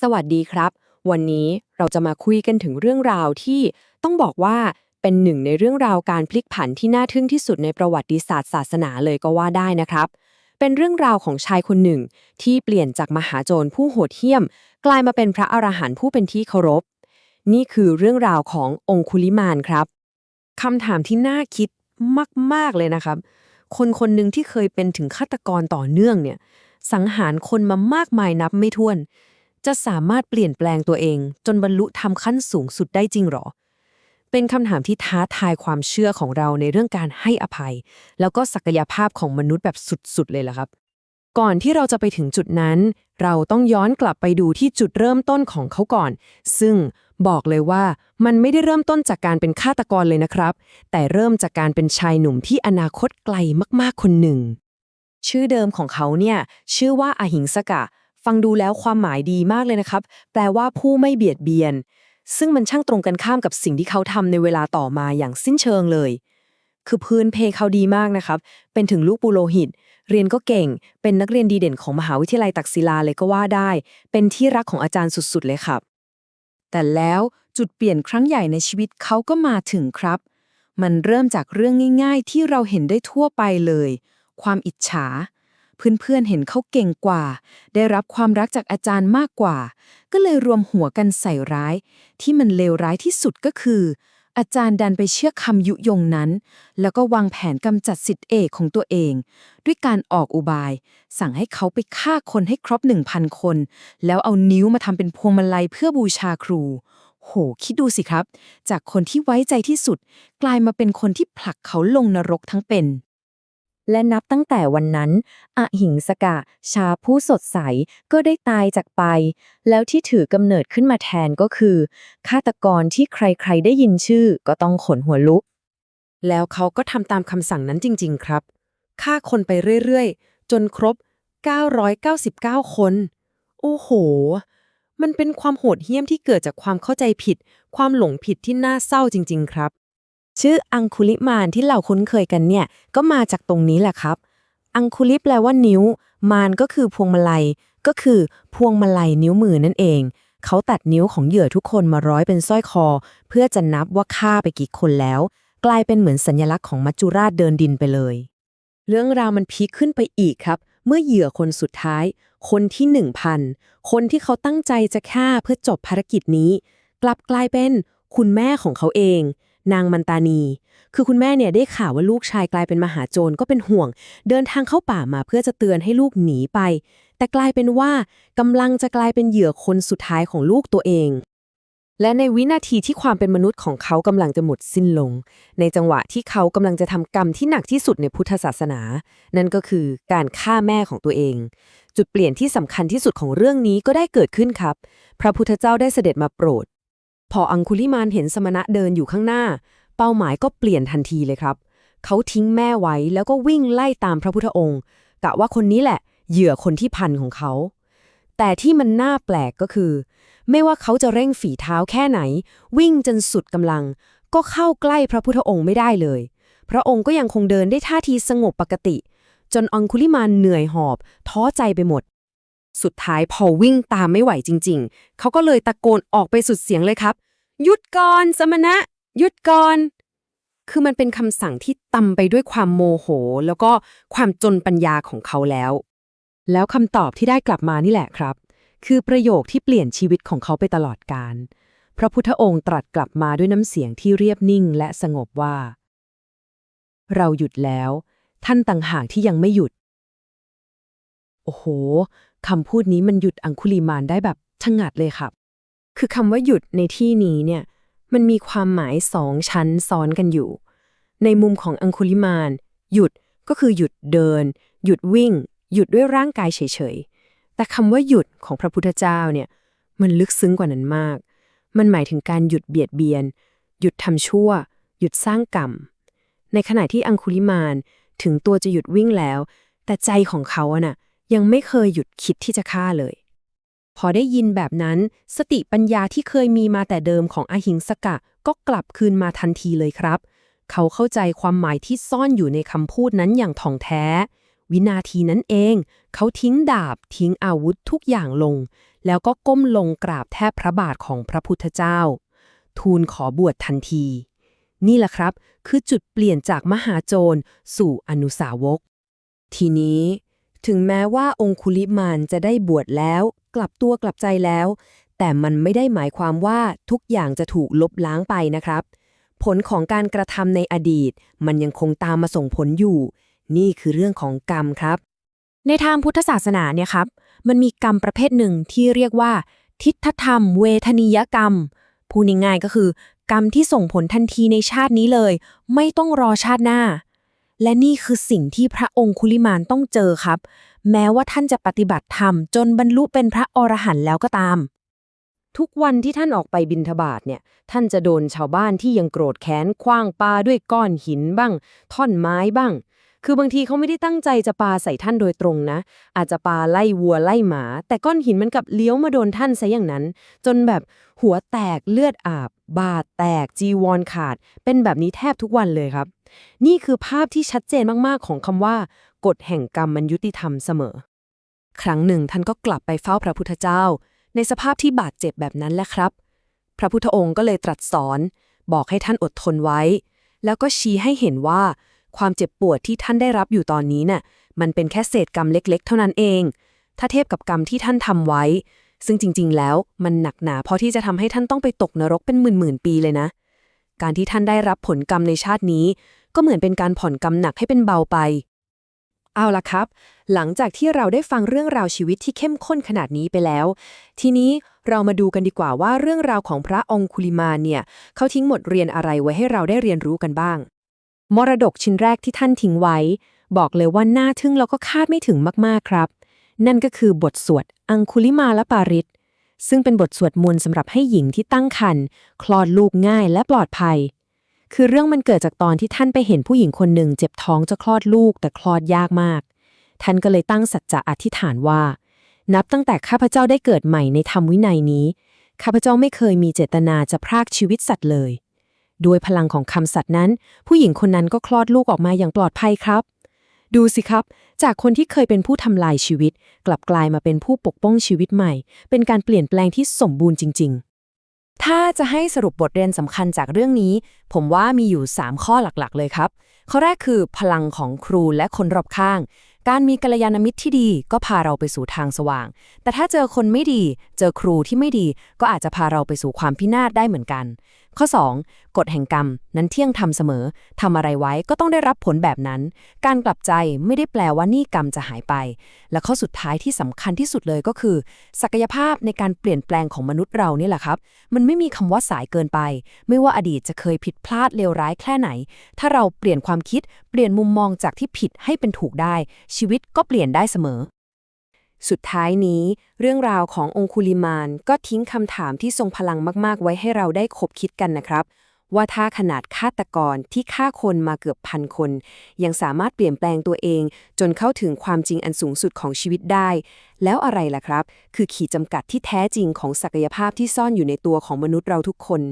สวัสดีครับ วันนี้เราจะมาคุยกันถึงเรื่องราวที่ต้องบอกว่าเป็นหนึ่งในเรื่องราวการพลิกผันที่น่าทึ่งที่สุดในประวัติศาสตร์ศาสนาเลยก็ว่าได้นะครับ เป็นเรื่องราวของชายคนหนึ่ง ที่เปลี่ยนจากมหาโจรผู้โหดเหี้ยม กลายมาเป็นพระอรหันต์ผู้เป็นที่เคารพ นี่คือเรื่องราวขององคุลิมานครับคำถามที่น่าคิดมาก ๆ เลยนะครับ คนคนหนึ่งที่เคยเป็นถึงฆาตกรต่อเนื่องเนี่ย สังหารคนมามากมายนับไม่ถ้วน จะสามารถเปลี่ยนแปลงตัวเอง จนบรรลุธรรมขั้นสูงสุดได้จริงหรอ เป็นคำถามที่ท้าทายความเชื่อของเราในเรื่องการให้อภัย แล้วก็ศักยภาพของมนุษย์แบบสุดๆเลยล่ะครับ ก่อนที่เราจะไปถึงจุดนั้น เราต้องย้อนกลับไปดูที่จุดเริ่มต้นของเขาก่อน ซึ่งบอกเลยว่ามันไม่ได้เริ่มต้นจากการเป็นฆาตกรเลยนะครับ แต่เริ่มจากการเป็นชายหนุ่มที่อนาคตไกลมากๆคนหนึ่ง ชื่อเดิมของเขาเนี่ยชื่อว่าอาหิงสกะ ฟังดูแล้วความหมายดีมากเลยนะครับ แปลว่าผู้ไม่เบียดเบียน ซึ่งมันช่างตรงกันข้ามกับสิ่งที่เขาทำในเวลาต่อมาอย่างสิ้นเชิงเลย คือพื้นเพเขาดีมากนะครับ เป็นถึงลูกปุโรหิต เรียนก็เก่ง เป็นนักเรียนดีเด่นของมหาวิทยาลัยตักศิลาเลยก็ว่าได้ เป็นที่รักของอาจารย์สุดๆ เลยครับ แต่แล้วจุดเปลี่ยนครั้งใหญ่ในชีวิตเขาก็มาถึงครับ มันเริ่มจากเรื่องง่าย ๆ ที่เราเห็นได้ทั่วไปเลย ความอิจฉา เพื่อนๆเห็นเขาเก่งกว่า ได้รับความรักจากอาจารย์มากกว่า ก็เลยรวมหัวกันใส่ร้าย ที่มันเลวร้ายที่สุดก็คือ อาจารย์ดันไปเชื่อคำยุยงนั้น แล้วก็วางแผนกำจัดสิทธิเอกของตัวเอง ด้วยการออกอุบาย สั่งให้เขาไปฆ่าคนให้ครบ1,000คน แล้วเอานิ้วมาทำเป็นพวงมาลัยเพื่อบูชาครูโห คิดดูสิครับ จากคนที่ไว้ใจที่สุด กลายมาเป็นคนที่ผลักเขาลงนรกทั้งเป็น และนับตั้งแต่วันนั้น อหิงสกะ ชาผู้สดใสก็ได้ตายจากไป แล้วที่ถือกำเนิดขึ้นมาแทนก็คือ ฆาตกรที่ใครๆได้ยินชื่อก็ต้องขนหัวลุก แล้วเขาก็ทำตามคำสั่งนั้นจริง ๆ ครับฆ่าคนไปเรื่อยๆ จนครบ 999 คน โอ้โห มันเป็นความโหดเหี้ยมที่เกิดจากความเข้าใจผิด ความหลงผิดที่น่าเศร้าจริง ๆ ครับ ชื่ออังคุลิมานที่เราคุ้นเคยกันเนี่ย ก็มาจากตรงนี้แหละครับ อังคุลิแปลว่านิ้ว มานก็คือพวงมาลัย ก็คือพวงมาลัยนิ้วมือนั่นเอง เขาตัดนิ้วของเหยื่อทุกคนมาร้อยเป็นสร้อยคอ เพื่อจะนับว่าฆ่าไปกี่คนแล้ว กลายเป็นเหมือนสัญลักษณ์ของมัจจุราชเดินดินไปเลย เรื่องราวมันพีคขึ้นไปอีกครับ เมื่อเหยื่อคนสุดท้าย คนที่หนึ่งพันคนที่เขาตั้งใจจะฆ่าเพื่อจบภารกิจนี้ กลับกลายเป็นคุณแม่ของเขาเอง นางมันตานี คือคุณแม่เนี่ยได้ข่าวว่าลูกชายกลายเป็นมหาโจรก็เป็นห่วง เดินทางเข้าป่ามาเพื่อจะเตือนให้ลูกหนีไป แต่กลายเป็นว่ากำลังจะกลายเป็นเหยื่อคนสุดท้ายของลูกตัวเอง และในวินาทีที่ความเป็นมนุษย์ของเขากำลังจะหมดสิ้นลง ในจังหวะที่เขากำลังจะทำกรรมที่หนักที่สุดในพุทธศาสนา นั่นก็คือการฆ่าแม่ของตัวเอง จุดเปลี่ยนที่สำคัญที่สุดของเรื่องนี้ก็ได้เกิดขึ้นครับ พระพุทธเจ้าได้เสด็จมาโปรด พออังคุลิมานเห็นสมณะเดินอยู่ข้างหน้า เป้าหมายก็เปลี่ยนทันทีเลยครับ เขาทิ้งแม่ไว้แล้วก็วิ่งไล่ตามพระพุทธองค์ กะว่าคนนี้แหละ เหยื่อคนที่พันของเขา แต่ที่มันน่าแปลกก็คือ ไม่ว่าเขาจะเร่งฝีเท้าแค่ไหน วิ่งจนสุดกำลัง ก็เข้าใกล้พระพุทธองค์ไม่ได้เลย พระองค์ก็ยังคงเดินได้ท่าทีสงบปกติ จนอังคุลิมานเหนื่อยหอบ ท้อใจไปหมด สุดท้ายพอวิ่งตามไม่ไหวจริง ๆ เขาก็เลยตะโกนออกไปสุดเสียงเลยครับ หยุดก่อนสมณะ หยุดก่อน คือมันเป็นคำสั่งที่ตำไปด้วยความโมโห แล้วก็ความจนปัญญาของเขาแล้ว แล้วคำตอบที่ได้กลับมานี่แหละครับ คือประโยคที่เปลี่ยนชีวิตของเขาไปตลอดกาลพระพุทธองค์ตรัสกลับมาด้วยน้ำเสียงที่เรียบนิ่งและสงบว่า เราหยุดแล้ว ท่านต่างหากที่ยังไม่หยุด โอ้โห คำพูดนี้มันหยุดอังคุลีมานได้แบบชะงัดเลยครับ คือคำว่าหยุดในที่นี้เนี่ย มันมีความหมายสองชั้นซ้อนกันอยู่ ในมุมของอังคุลิมาน หยุดก็คือหยุดเดิน หยุดวิ่ง หยุดด้วยร่างกายเฉยๆ แต่คำว่าหยุดของพระพุทธเจ้าเนี่ย มันลึกซึ้งกว่านั้นมาก มันหมายถึงการหยุดเบียดเบียน หยุดทำชั่ว หยุดสร้างกรรม ในขณะที่อังคุลิมานถึงตัวจะหยุดวิ่งแล้ว แต่ใจของเขาอะน่ะ ยังไม่เคยหยุดคิดที่จะฆ่าเลย พอได้ยินแบบนั้น สติปัญญาที่เคยมีมาแต่เดิมของอหิงสกะ ก็กลับคืนมาทันทีเลยครับ เขาเข้าใจความหมายที่ซ่อนอยู่ในคำพูดนั้นอย่างถ่องแท้ วินาทีนั้นเอง เขาทิ้งดาบทิ้งอาวุธทุกอย่างลง แล้วก็ก้มลงกราบแทบพระบาทของพระพุทธเจ้า ทูลขอบวชทันที นี่แหละครับ คือจุดเปลี่ยนจากมหาโจรสู่อนุสาวกทีนี้ ถึงแม้ว่าองคุลิมานจะได้บวชแล้ว กลับตัวกลับใจแล้ว แต่มันไม่ได้หมายความว่าทุกอย่างจะถูกลบล้างไปนะครับ ผลของการกระทำในอดีต มันยังคงตามมาส่งผลอยู่ นี่คือเรื่องของกรรมครับ ในทางพุทธศาสนาเนี่ยครับ มันมีกรรมประเภทหนึ่งที่เรียกว่า ทิฏฐธรรม เวทนิยกรรมพูดง่ายๆก็คือ กรรมที่ส่งผลทันทีในชาตินี้เลย ไม่ต้องรอชาติหน้า และนี่คือสิ่งที่พระองคุลิมานต้องเจอครับ แม้ว่าท่านจะปฏิบัติธรรม จนบรรลุเป็นพระอรหันต์แล้วก็ตาม ทุกวันที่ท่านออกไปบินทบาทเนี่ย ท่านจะโดนชาวบ้านที่ยังโกรธแค้นคว้างปาด้วยก้อนหินบ้าง ท่อนไม้บ้าง คือบางทีเขาไม่ได้ตั้งใจจะปาใส่ท่านโดยตรงนะ อาจจะปาไล่วัวไล่หมา แต่ก้อนหินมันกลับเลี้ยวมาโดนท่านซะอย่างนั้น จนแบบหัวแตกเลือดอาบ บาดแตกจีวรขาด เป็นแบบนี้แทบทุกวันเลยครับ นี่คือภาพที่ชัดเจนมากๆของคำว่า กฎแห่งกรรมมันยุติธรรมเสมอ ครั้งหนึ่งท่านก็กลับไปเฝ้าพระพุทธเจ้า ในสภาพที่บาดเจ็บแบบนั้นแหละครับ พระพุทธองค์ก็เลยตรัสสอน บอกให้ท่านอดทนไว้ แล้วก็ชี้ให้เห็นว่า ความเจ็บปวดที่ท่านได้รับอยู่ตอนนี้น่ะมันเป็นแค่เศษกรรมเล็ก ๆ เท่านั้นเอง ถ้าเทียบกับกรรมที่ท่านทำไว้ ซึ่งจริง ๆ แล้วมันหนักหนาพอที่จะทำให้ท่านต้องไปตกนรกเป็นหมื่นๆปีเลยนะ การที่ท่านได้รับผลกรรมในชาตินี้ ก็เหมือนเป็นการผ่อนกรรมหนักให้เป็นเบาไป เอาล่ะครับ หลังจากที่เราได้ฟังเรื่องราวชีวิตที่เข้มข้นขนาดนี้ไปแล้ว ทีนี้เรามาดูกันดีกว่าว่าเรื่องราวของพระองคุลิมาเนี่ย เขาทิ้งบทเรียนอะไรไว้ให้เราได้เรียนรู้กันบ้าง มรดกชิ้นแรกที่ท่านทิ้งไว้ บอกเลยว่าน่าทึ่งแล้วก็คาดไม่ถึงมากๆครับ นั่นก็คือบทสวดอังคุลิมาละปาริต ซึ่งเป็นบทสวดมนต์สำหรับให้หญิงที่ตั้งครรภ์คลอดลูกง่ายและปลอดภัย คือเรื่องมันเกิดจากตอนที่ท่านไปเห็นผู้หญิงคนหนึ่ง เจ็บท้องจะคลอดลูกแต่คลอดยากมาก ท่านก็เลยตั้งสัจจะอธิษฐานว่า นับตั้งแต่ข้าพเจ้าได้เกิดใหม่ในธรรมวินัยนี้ ข้าพเจ้าไม่เคยมีเจตนาจะพรากชีวิตสัตว์เลย ด้วยพลังของคำสัตย์นั้น ผู้หญิงคนนั้นก็คลอดลูกออกมาอย่างปลอดภัยครับ ดูสิครับ จากคนที่เคยเป็นผู้ทำลายชีวิต กลับกลายมาเป็นผู้ปกป้องชีวิตใหม่ เป็นการเปลี่ยนแปลงที่สมบูรณ์จริง ๆ ถ้าจะให้สรุปบทเรียนสำคัญจากเรื่องนี้ ผมว่ามีอยู่ 3 ข้อหลักๆ เลยครับ ข้อแรกคือพลังของครูและคนรอบข้าง การมีกัลยาณมิตรที่ดีก็พาเราไปสู่ทางสว่าง แต่ถ้าเจอคนไม่ดี เจอครูที่ไม่ดี ก็อาจจะพาเราไปสู่ความพินาศได้เหมือนกัน ข้อ 2. กฎแห่งกรรม นั้นเที่ยงธรรมเสมอทำอะไรไว้ก็ต้องได้รับผลแบบนั้น การกลับใจไม่ได้แปลว่านี่กรรมจะหายไป และข้อสุดท้ายที่สำคัญที่สุดเลยก็คือ ศักยภาพในการเปลี่ยนแปลงของมนุษย์เรานี่แหละครับ มันไม่มีคำว่าสายเกินไป ไม่ว่าอดีตจะเคยผิดพลาดเลวร้ายแค่ไหน ถ้าเราเปลี่ยนความคิดเปลี่ยนมุมมองจากที่ผิดให้เป็นถูกได้ ชีวิตก็เปลี่ยนได้เสมอ สุดท้ายนี้ เรื่องราวขององคุลิมานก็ทิ้งคำถามที่ทรงพลังมาก ๆ ไว้ให้เราได้คบคิดกันนะครับ ว่าถ้าขนาดฆาตกรที่ฆ่าคนมาเกือบพันคน ยังสามารถเปลี่ยนแปลงตัวเอง จนเข้าถึงความจริงอันสูงสุดของชีวิตได้ แล้วอะไรล่ะครับ คือขีดจำกัดที่แท้จริงของศักยภาพที่ซ่อนอยู่ในตัวของมนุษย์เราทุกคน